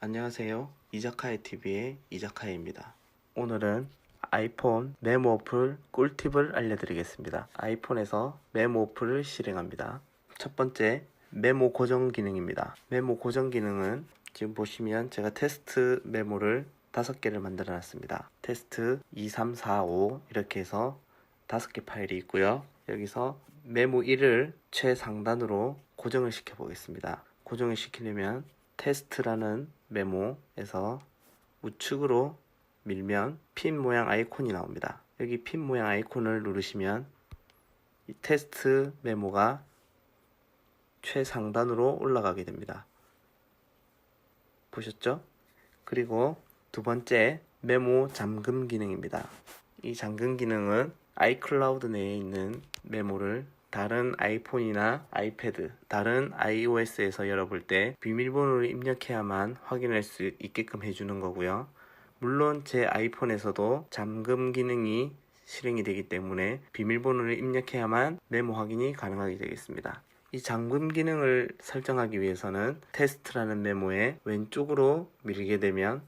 안녕하세요. 이자카의 TV의 이자카입니다. 오늘은 아이폰 메모 어플 꿀팁을 알려드리겠습니다. 아이폰에서 메모 어플을 실행합니다. 첫 번째 메모 고정 기능입니다. 메모 고정 기능은 지금 보시면 제가 테스트 메모를 다섯 개를 만들어 놨습니다. 테스트 2, 3, 4, 5 이렇게 해서 다섯 개 파일이 있고요. 여기서 메모 1을 최상단으로 고정을 시켜 보겠습니다. 고정을 시키려면 테스트라는 메모에서 우측으로 밀면 핀 모양 아이콘이 나옵니다. 여기 핀 모양 아이콘을 누르시면 이 테스트 메모가 최상단으로 올라가게 됩니다. 보셨죠? 그리고 두 번째 메모 잠금 기능입니다. 이 잠금 기능은 아이클라우드 내에 있는 메모를 다른 아이폰이나 아이패드, 다른 iOS에서 열어볼 때 비밀번호를 입력해야만 확인할 수 있게끔 해주는 거고요. 물론 제 아이폰에서도 잠금 기능이 실행이 되기 때문에 비밀번호를 입력해야만 메모 확인이 가능하게 되겠습니다. 이 잠금 기능을 설정하기 위해서는 테스트라는 메모에 왼쪽으로 밀게 되면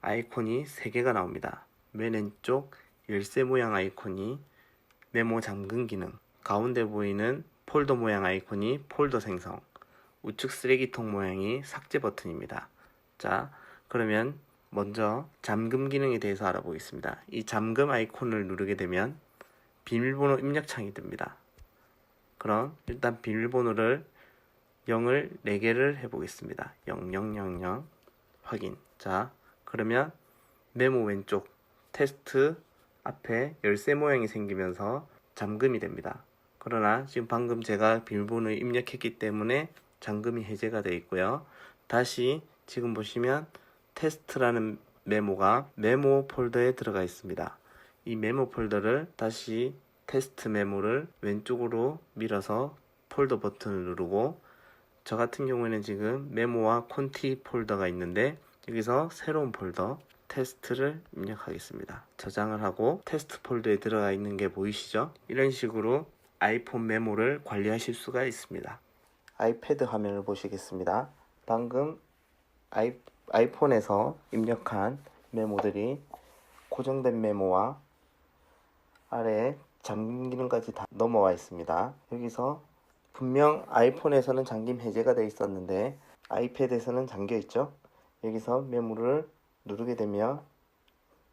아이콘이 3개가 나옵니다. 맨 왼쪽 열쇠 모양 아이콘이 메모 잠금 기능, 가운데 보이는 폴더 모양 아이콘이 폴더 생성, 우측 쓰레기통 모양이 삭제 버튼입니다. 자, 그러면 먼저 잠금 기능에 대해서 알아보겠습니다. 이 잠금 아이콘을 누르게 되면 비밀번호 입력창이 뜹니다. 그럼 일단 비밀번호를 0을 4개를 해보겠습니다. 0000 확인. 자, 그러면 메모 왼쪽 테스트 앞에 열쇠 모양이 생기면서 잠금이 됩니다. 그러나 지금 방금 제가 비밀번호를 입력했기 때문에 잠금이 해제가 되어 있고요. 다시 지금 보시면 테스트라는 메모가 메모 폴더에 들어가 있습니다. 이 메모 폴더를 다시 테스트 메모를 왼쪽으로 밀어서 폴더 버튼을 누르고 저 같은 경우에는 지금 메모와 콘티 폴더가 있는데 여기서 새로운 폴더 테스트를 입력하겠습니다. 저장을 하고 테스트 폴더에 들어가 있는 게 보이시죠? 이런 식으로 아이폰 메모를 관리하실 수가 있습니다. 아이패드 화면을 보시겠습니다. 방금 아이, 아이폰에서 입력한 메모들이 고정된 메모와 아래에 잠금 기능까지 다 넘어와 있습니다. 여기서 분명 아이폰에서는 잠김 해제가 되어 있었는데 아이패드에서는 잠겨 있죠. 여기서 메모를 누르게 되면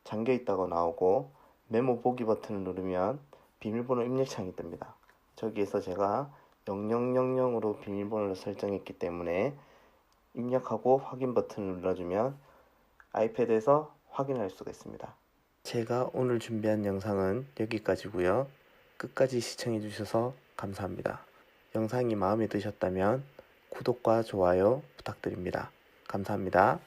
잠겨 있다고 나오고 메모 보기 버튼을 누르면 비밀번호 입력창이 뜹니다. 저기에서 제가 0000으로 비밀번호를 설정했기 때문에 입력하고 확인 버튼을 눌러주면 아이패드에서 확인할 수가 있습니다. 제가 오늘 준비한 영상은 여기까지고요. 끝까지 시청해 주셔서 감사합니다. 영상이 마음에 드셨다면 구독과 좋아요 부탁드립니다. 감사합니다.